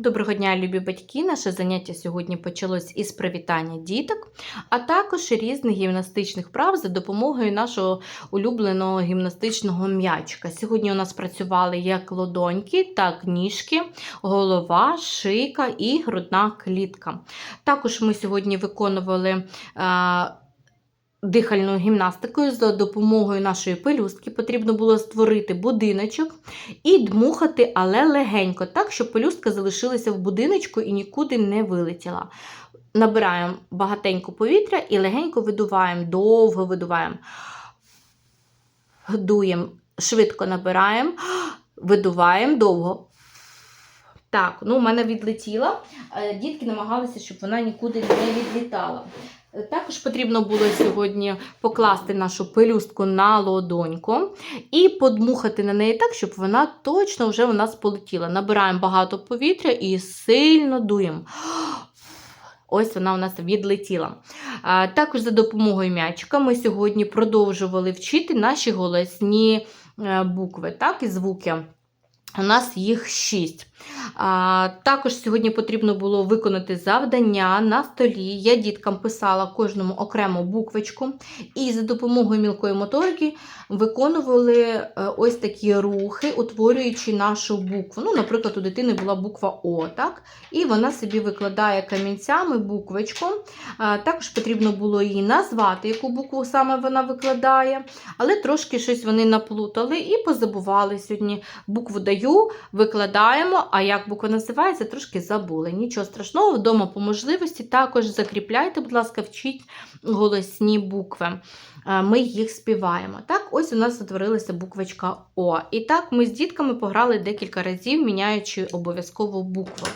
Доброго дня, любі батьки! Наше заняття сьогодні почалось із привітання діток, а також різних гімнастичних прав за допомогою нашого улюбленого гімнастичного м'ячика. Сьогодні у нас працювали як лодоньки, так ніжки, голова, шийка і грудна клітка. Також ми сьогодні виконували. Дихальною гімнастикою за допомогою нашої пелюстки потрібно було створити будиночок і дмухати, але легенько, так, щоб пелюстка залишилася в будиночку і нікуди не вилетіла. Набираємо багатенько повітря і легенько видуваємо, довго видуваємо. Дуємо, швидко набираємо, видуваємо довго. Так, ну в мене відлетіла. Е, Дітки намагалися, щоб вона нікуди не відлітала. Також потрібно було сьогодні покласти нашу пелюстку на лодоньку і подмухати на неї так, щоб вона точно вже у нас полетіла. Набираємо багато повітря і сильно дуємо. Ось вона у нас відлетіла. Також за допомогою м'ячика ми сьогодні продовжували вчити наші голосні е, букви, так, і звуки. У нас їх шість. Також сьогодні потрібно було виконати завдання на столі. Я діткам писала кожному окрему буквочку, і за допомогою мілкої моторики виконували е, ось такі рухи, утворюючи нашу букву. Ну, Наприклад, у дитини була буква О, так? і вона собі викладає камінцями буквочку. Також потрібно було її назвати, яку букву саме вона викладає, але трошки щось вони наплутали і позабували сьогодні. Букву даю, викладаємо, а як буква називається, трошки забули. Нічого страшного, вдома по можливості також закріпляйте, будь ласка, вчіть голосні букви. Е, Ми їх співаємо. Так, ось у нас утворилася буквочка О. І так, ми з дітками пограли декілька разів, міняючи обов'язково букву.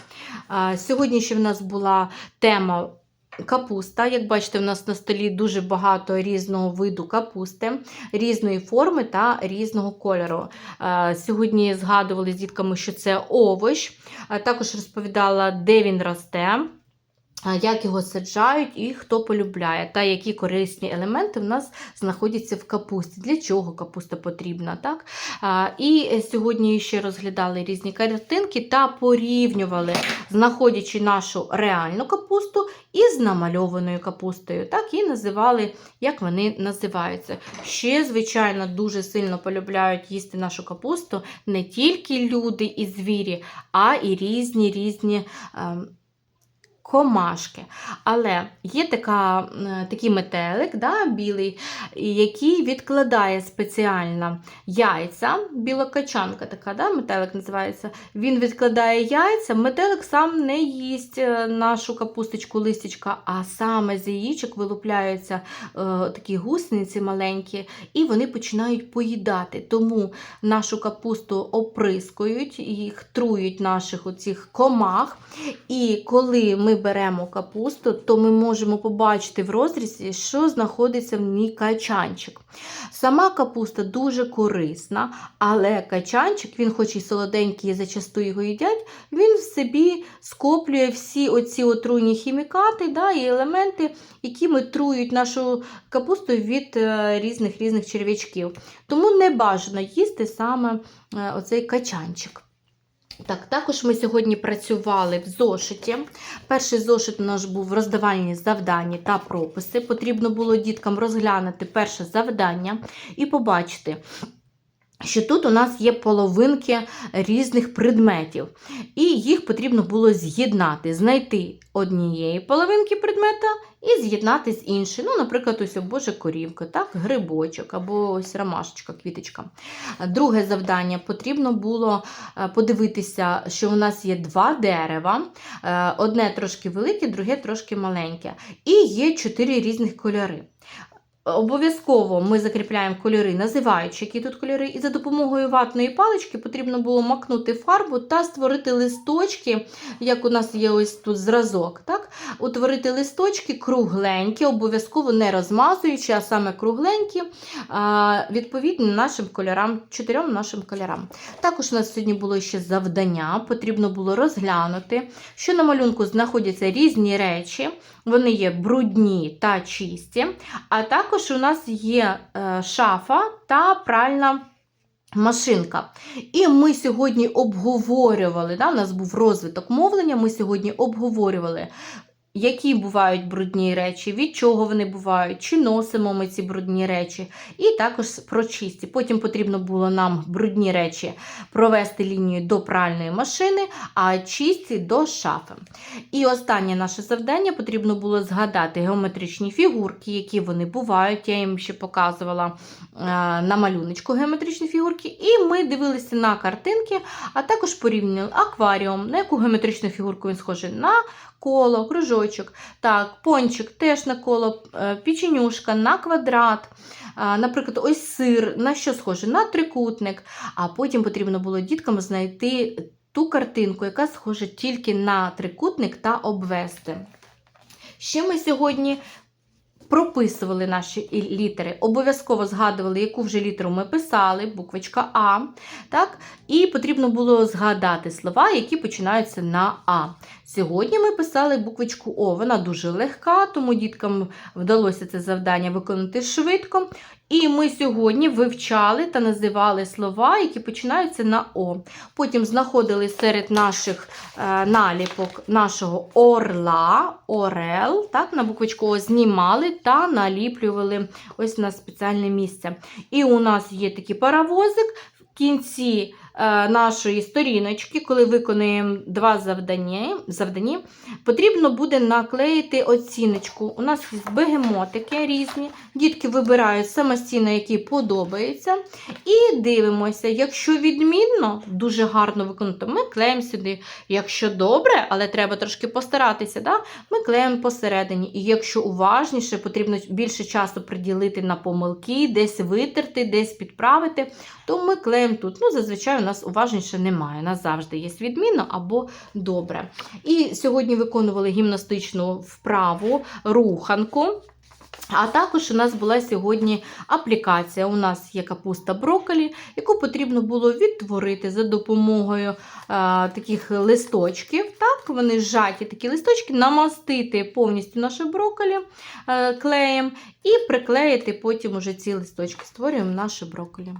Е, Сьогодні ще в нас була тема. Капуста, як бачите, у нас на столі дуже багато різного виду капусти, різної форми та різного кольору. Е, Сьогодні згадували з дітками, що це овощ. Е, Також розповідала, де він росте, як його саджають і хто полюбляє, та які корисні елементи в нас знаходяться в капусті, для чого капуста потрібна. Так? І сьогодні ще розглядали різні картинки та порівнювали, знаходячи нашу реальну капусту із намальованою капустою. Так і називали, як вони називаються. Ще, звичайно, дуже сильно полюбляють їсти нашу капусту не тільки люди і звірі, а і різні різні. Комашки. Але є така, е, такий метелик, да, білий, який відкладає спеціально яйця, білокачанка така, да, метелик називається. Він відкладає яйця, метелик сам не їсть е, нашу капусточку, листячка, а саме з яєчок вилупляються е, такі гусениці маленькі, і вони починають поїдати. Тому нашу капусту оприскують, їх трують наших оцих комах. І коли ми беремо капусту, то ми можемо побачити в розрізі, що знаходиться в ній качанчик. Сама капуста дуже корисна, але качанчик, він хоч і солоденький, і зачасту його їдять, він в собі скоплює всі оці отруйні хімікати да, і елементи, які ми трують нашу капусту від е, різних різних черв'ячків. Тому не бажано їсти саме е, оцей качанчик. Так, також ми сьогодні працювали в зошиті. Перший зошит у нас був роздавальні завдання та прописи. Потрібно було діткам розглянути перше завдання і побачити, що тут у нас є половинки різних предметів, і їх потрібно було з'єднати, знайти однієї половинки предмета і з'єднати з іншою. Ну, наприклад, ось Боже корівка, так, грибочок або ось ромашечка, квіточка. Друге завдання потрібно було е, подивитися, що у нас є два дерева, е, одне трошки велике, друге трошки маленьке, і є чотири різних кольори. Обов'язково ми закріпляємо кольори, називаючи, які тут кольори, і за допомогою ватної палички потрібно було макнути фарбу та створити листочки, як у нас є ось тут зразок. Так? Утворити листочки кругленькі, обов'язково не розмазуючи, а саме кругленькі, відповідно нашим кольорам, чотирьом нашим кольорам. Також у нас сьогодні було ще завдання, потрібно було розглянути, що на малюнку знаходяться різні речі, вони є брудні та чисті, а також у нас є е, шафа та пральна Машинка. І ми сьогодні обговорювали, да, у нас був розвиток мовлення, ми сьогодні обговорювали, які бувають брудні речі, від чого вони бувають, чи носимо ми ці брудні речі, і також про чисті. Потім потрібно було нам брудні речі провести лінію до пральної машини, а чисті до шафи. І останнє наше завдання потрібно було згадати геометричні фігурки, які вони бувають. Я їм ще показувала е, на малюночку геометричні фігурки. І ми дивилися на картинки, а також порівняли акваріум, на яку геометричну фігурку він схожий на коло, кружочок. Так, пончик теж на коло, е, печенюшка на квадрат. Наприклад, ось сир, на що схоже? На трикутник. А потім потрібно було діткам знайти ту картинку, яка схожа тільки на трикутник та обвести. Ще ми сьогодні прописували наші літери, обов'язково згадували, яку вже літеру ми писали, буквочка А. Так? І потрібно було згадати слова, які починаються на А. Сьогодні ми писали буквочку О. Вона дуже легка, тому діткам вдалося це завдання виконати швидко. І ми сьогодні вивчали та називали слова, які починаються на О. Потім знаходили серед наших е, наліпок нашого орла, орел, так, на буквочку О знімали та наліплювали ось на спеціальне місце. І у нас є такий паровозик в кінці нашої сторіночки, коли виконуємо два завдання, завдання, потрібно буде наклеїти оціночку. У нас є бегемотики різні. Дітки вибирають самостійно, які подобаються. І дивимося, якщо відмінно, дуже гарно виконано, ми клеїмо сюди. Якщо добре, але треба трошки постаратися, да? ми клеїмо посередині. І якщо уважніше, потрібно більше часу приділити на помилки, десь витерти, десь підправити, то ми клеїмо тут. Ну, зазвичай нас уважніше немає. У нас завжди є відмінно або добре. І сьогодні виконували гімнастичну вправу, руханку. А також у нас була сьогодні аплікація. У нас є капуста брокколі, яку потрібно було відтворити за допомогою е, таких листочків. Так, вони зжаті такі листочки, намастити повністю наше брокколі е, клеєм і приклеїти потім уже ці листочки. Створюємо наше брокколі.